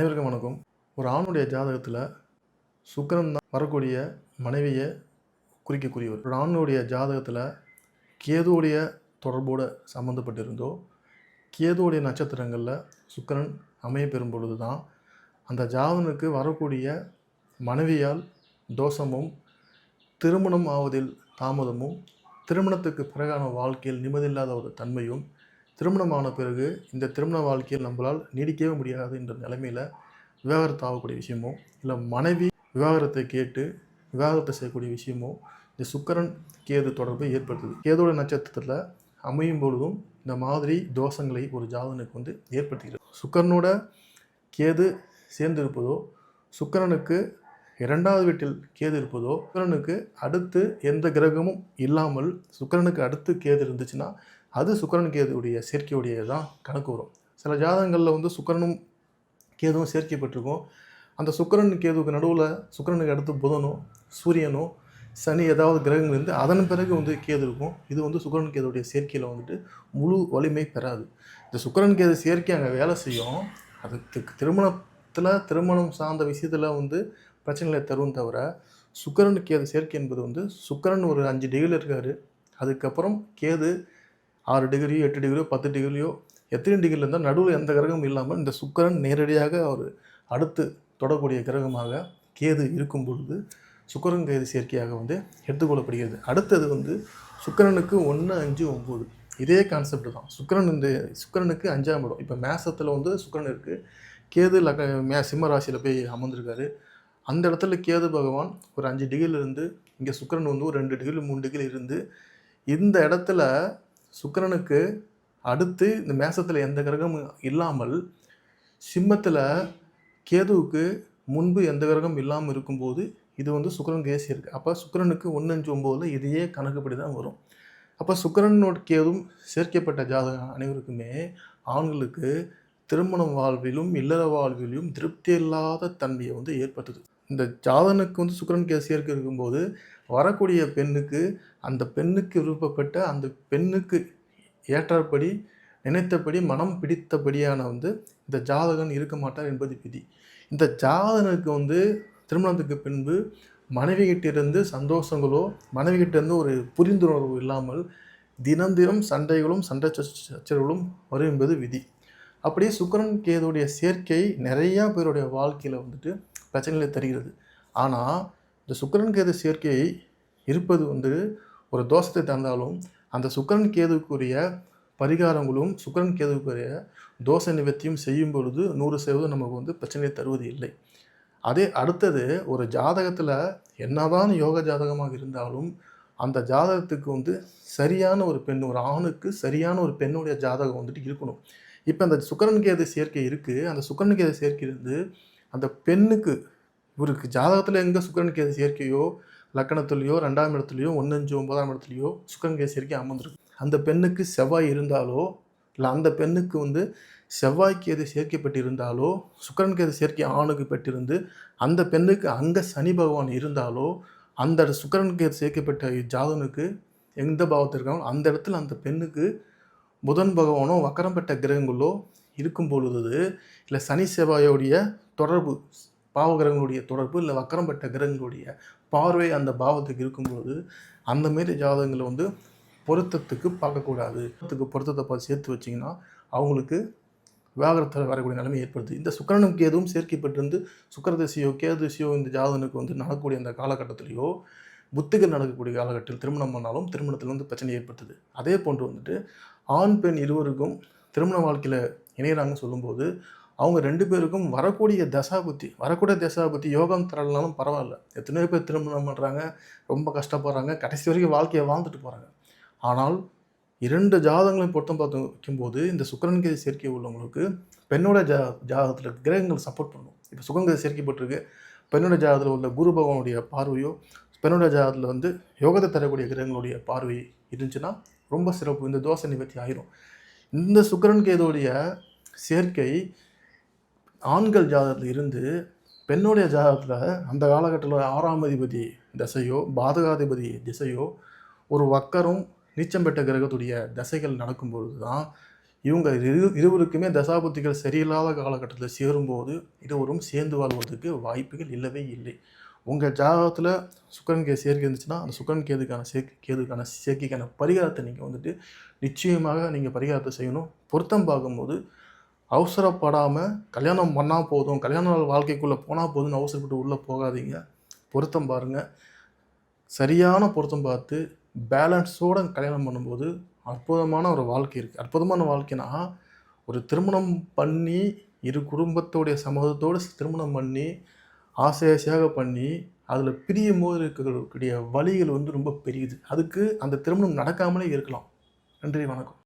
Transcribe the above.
அனைவருக்கும் வணக்கம். ஒரு ஆணுடைய ஜாதகத்தில் சுக்கிரன் தான் வரக்கூடிய மனைவியை குறிக்கக்கூடியவர். ஒரு ஆணுடைய ஜாதகத்தில் கேதுவுடைய தொடர்போடு சம்மந்தப்பட்டிருந்தோ கேதுவுடைய நட்சத்திரங்களில் சுக்கிரன் அமைய பெறும் பொழுது தான் அந்த ஜாதகனுக்கு வரக்கூடிய மனைவியால் தோஷமும் திருமணம் ஆவதில் தாமதமும் திருமணத்துக்கு பிறகான வாழ்க்கையில் நிம்மதியில்லாத ஒரு தன்மையும் திருமணமான பிறகு இந்த திருமண வாழ்க்கையில் நம்மளால் நீடிக்கவே முடியாது என்ற நிலைமையில் விவாகரத்து ஆகக்கூடிய விஷயமோ இல்லை மனைவி விவாகரத்தை கேட்டு விவாகரத்தை செய்யக்கூடிய விஷயமோ இந்த சுக்கரன் கேது தொடர்பை ஏற்படுத்துது. கேதோட நட்சத்திரத்தில் அமையும் பொழுதும் இந்த மாதிரி தோஷங்களை ஒரு ஜாதகனுக்கு வந்து ஏற்படுத்துகிறது சுக்கரனோட கேது சேர்ந்து இருப்பதோ சுக்கரனுக்கு இரண்டாவது வீட்டில் கேது இருப்பதோ சுக்கரனுக்கு அடுத்து எந்த கிரகமும் இல்லாமல் சுக்கரனுக்கு அடுத்து கேது இருந்துச்சுன்னா அது சுக்கரன் கேதுடைய சேர்க்கையுடைய தான் கணக்கு வரும். சில ஜாதகங்களில் வந்து சுக்கரனும் கேதுவும் சேர்க்கப்பட்டிருக்கும். அந்த சுக்கரன் கேதுவுக்கு நடுவில் சுக்கரனுக்கு அடுத்து புதனோ சூரியனோ சனி ஏதாவது கிரகங்கள் இருந்து அதன் பிறகு வந்து கேது இருக்கும். இது வந்து சுக்கரன் கேதுடைய சேர்க்கையில் வந்துட்டு முழு வலிமை பெறாது. இந்த சுக்கரன் கேது சேர்க்கை அங்கே வேலை செய்யும். அதுக்கு திருமணத்தில் திருமணம் சார்ந்த விஷயத்தில் வந்து பிரச்சனைகளை தரும் தவிர சுக்கிரன் கேது சேர்க்கை என்பது வந்து சுக்கரன் ஒரு அஞ்சு டிகிரியில் இருக்கார். அதுக்கப்புறம் கேது ஆறு டிகிரியோ எட்டு டிகிரியோ பத்து டிகிரியோ எத்தனை டிகிரியில் இருந்தால் நடுவில் எந்த கிரகமும் இல்லாமல் இந்த சுக்கிரன் நேரடியாக அவர் அடுத்து தொடக்கூடிய கிரகமாக கேது இருக்கும் பொழுது சுக்கரன் கேது சேர்க்கையாக வந்து எடுத்துக்கொள்ளப்படுகிறது. அடுத்தது வந்து சுக்கரனுக்கு ஒன்று அஞ்சு ஒம்பது இதே கான்செப்ட் தான். சுக்கிரன் இந்த சுக்கிரனுக்கு அஞ்சாம் இடம். இப்போ மேசத்தில் வந்து சுக்கிரன் இருக்குது கேது லக மே சிம்ம ராசியில் போய் அமர்ந்திருக்காரு. அந்த இடத்துல கேது பகவான் ஒரு அஞ்சு டிகிரியிலிருந்து இருந்து இங்கே சுக்கிரன் வந்து ஒரு ரெண்டு டிகிரி மூணு டிகிரி இருந்து இந்த இடத்துல சுக்கரனுக்கு அடுத்து இந்த மேசத்தில் எந்த கிரகமும் இல்லாமல் சிம்மத்தில் கேதுவுக்கு முன்பு எந்த கிரகம் இல்லாமல் இருக்கும்போது இது வந்து சுக்கிரன் கேசி இருக்குது அப்போ சுக்கரனுக்கு ஒன்று அஞ்சு ஒம்போதில் இதையே கணக்குப்படி தான் வரும். அப்போ சுக்கரனோட கேதும் சேர்க்கப்பட்ட ஜாதகம் அனைவருக்குமே ஆண்களுக்கு திருமணம் வாழ்விலும் இல்லற வாழ்விலும் திருப்தி இல்லாத தன்மையை வந்து ஏற்படுத்துது. இந்த ஜாதனுக்கு வந்து சுக்கரன் கேசியருக்கு சேர்க்கை இருக்கும்போது வரக்கூடிய பெண்ணுக்கு அந்த பெண்ணுக்கு விருப்பப்பட்ட அந்த பெண்ணுக்கு ஏற்றபடி நினைத்தபடி மனம் பிடித்தபடியான வந்து இந்த ஜாதகன் இருக்க மாட்டார் என்பது விதி. இந்த ஜாதகனுக்கு வந்து திருமணத்துக்கு பின்பு மனைவி கிட்டிருந்து சந்தோஷங்களோ மனைவி கிட்டேருந்து ஒரு புரிந்துணர்வு இல்லாமல் தினம் தினம் சண்டைகளும் சண்டை சச்சரவுகளும் வரும் என்பது விதி. அப்படியே சுக்கரன் கேதுடைய சேர்க்கை நிறையா பேருடைய வாழ்க்கையில் வந்துட்டு பிரச்சனைகளை தருகிறது. ஆனால் இந்த சுக்கரன் கேது சேர்க்கை இருப்பது வந்து ஒரு தோஷத்தை தந்தாலும் அந்த சுக்கரன் கேதுக்குரிய பரிகாரங்களும் சுக்கரன் கேதுக்குரிய தோஷ நிவர்த்தியும் செய்யும் பொழுது நூறு சதவீதம் நமக்கு வந்து பிரச்சனையை தருவது இல்லை. அதே அடுத்தது ஒரு ஜாதகத்தில் என்னதான் யோக ஜாதகமாக இருந்தாலும் அந்த ஜாதகத்துக்கு வந்து சரியான ஒரு பெண் ஒரு ஆணுக்கு சரியான ஒரு பெண்ணுடைய ஜாதகம் வந்துட்டு இருக்கணும். இப்போ அந்த சுக்கரன் கேது சேர்க்கை இருக்குது அந்த சுக்கரன் கேது சேர்க்கை இருந்து அந்த பெண்ணுக்கு இவருக்கு ஜாதகத்தில் எங்கே சுக்கரன் கேது சேர்க்கையோ லக்கணத்துலேயோ ரெண்டாம் இடத்துலையோ ஒன்று அஞ்சு ஒன்பதாம் இடத்துலையோ சுக்கரன் கேது சேர்க்கை அமர்ந்திருக்கு. அந்த பெண்ணுக்கு செவ்வாய் இருந்தாலோ இல்லை அந்த பெண்ணுக்கு வந்து செவ்வாய் கேது சேர்க்கப்பட்டிருந்தாலோ சுக்கரன் கேது சேர்க்கை ஆணுக்கு பெற்றிருந்து அந்த பெண்ணுக்கு அங்கே சனி பகவான் இருந்தாலோ அந்த சுக்கரன் கேது சேர்க்கப்பட்ட ஜாதனுக்கு எந்த பாவத்தில் இருக்காங்களோ அந்த இடத்துல அந்த பெண்ணுக்கு புதன் பகவானோ வக்கரம் பெற்ற கிரகங்களோ இருக்கும் பொழுது இல்லை சனி செவ்வாயோடைய தொடர்பு பாவகிரகங்களுடைய தொடர்பு இல்லை வக்கரம்பட்ட கிரகங்களுடைய பார்வை அந்த பாவத்துக்கு இருக்கும்பொழுது அந்த மாரி ஜாதகங்களை வந்து பொருத்தத்துக்கு பார்க்கக்கூடாது. பொருத்தத்துக்கு பொருத்தத்தை பார்த்து சேர்த்து வச்சிங்கன்னா அவங்களுக்கு விவாகரத்தில் வரக்கூடிய நிலைமை ஏற்படுது. இந்த சுக்கரனுக்கு எதுவும் சேர்க்கப்பட்டிருந்து சுக்கிர திசையோ கேது திசையோ இந்த ஜாதகனுக்கு வந்து நடக்கக்கூடிய அந்த காலகட்டத்திலேயோ புத்திகள் நடக்கக்கூடிய காலகட்டத்தில் திருமணம் பண்ணாலும் திருமணத்தில் வந்து பிரச்சனை ஏற்படுத்துது. அதே போன்று வந்துட்டு ஆண் பெண் இருவருக்கும் திருமண வாழ்க்கையில் இணைகிறாங்கன்னு சொல்லும்போது அவங்க ரெண்டு பேருக்கும் வரக்கூடிய தசாபுத்தி வரக்கூடிய தசாபுத்தி யோகம் தரலனாலும் பரவாயில்ல. எத்தனையோ பேர் திருமணம் பண்ணுறாங்க ரொம்ப கஷ்டப்படுறாங்க கடைசி வரைக்கும் வாழ்க்கையை வாழ்ந்துட்டு போகிறாங்க ஆனால் இரண்டு ஜாதகங்களையும் பொருத்தம் பார்த்து வைக்கும்போது இந்த சுக்கிரன் கேது சேர்க்கை உள்ளவங்களுக்கு பெண்ணோட ஜா ஜாதகத்தில் கிரகங்கள் சப்போர்ட் பண்ணும். இப்போ சுக்கரன் கேது சேர்க்கப்பட்டிருக்கு பெண்ணோட ஜாதகத்தில் உள்ள குரு பகவானுடைய பார்வையோ பெண்ணோட ஜாதகத்தில் வந்து யோகத்தை தரக்கூடிய கிரகங்களுடைய பார்வை இருந்துச்சுன்னா ரொம்ப சிறப்பு. இந்த தோசை நிவர்த்தி ஆயிரும். இந்த சுக்கரன் கேதோடைய சேர்க்கை ஆண்கள் ஜாதகத்தில் இருந்து பெண்ணுடைய ஜாதகத்தில் அந்த காலகட்டத்தில் ஆறாம் அதிபதி திசையோ பாதகாதிபதி திசையோ ஒரு வக்கரும் நீச்சம் பெற்ற கிரகத்துடைய தசைகள் நடக்கும்பொழுது தான் இவங்க இரு இருவருக்குமே தசாபுத்திகள் சரியில்லாத காலகட்டத்தில் சேரும்போது இருவரும் சேர்ந்து வாழ்வதற்கு வாய்ப்புகள் இல்லவே இல்லை. உங்கள் ஜாதகத்தில் சுக்கரன் கே சேர்க்கை இருந்துச்சுன்னா அந்த சுக்கரன் கேதுக்கான சேர்க்கை கேதுக்கான சேர்க்கைக்கான பரிகாரத்தை நீங்கள் வந்துட்டு நிச்சயமாக நீங்கள் பரிகாரத்தை செய்யணும். பொருத்தம் பார்க்கும்போது அவசரப்படாமல் கல்யாணம் பண்ணால் போதும் கல்யாண வாழ்க்கைக்குள்ளே போனால் போதும்னு அவசரப்பட்டு உள்ளே போகாதீங்க. பொருத்தம் பாருங்கள் சரியான பொருத்தம் பார்த்து பேலன்ஸோடு கல்யாணம் பண்ணும்போது அற்புதமான ஒரு வாழ்க்கை இருக்குது அற்புதமான வாழ்க்கைனா ஒரு திருமணம் பண்ணி இரு குடும்பத்தோடைய சம்மதத்தோடு திருமணம் பண்ணி ஆசை ஆசையாக பண்ணி அதில் பிரியும் போது இருக்கக்கூடிய வழிகள் வந்து ரொம்ப பெரியது. அதுக்கு அந்த திருமணம் நடக்காமலே இருக்கலாம். நன்றி வணக்கம்.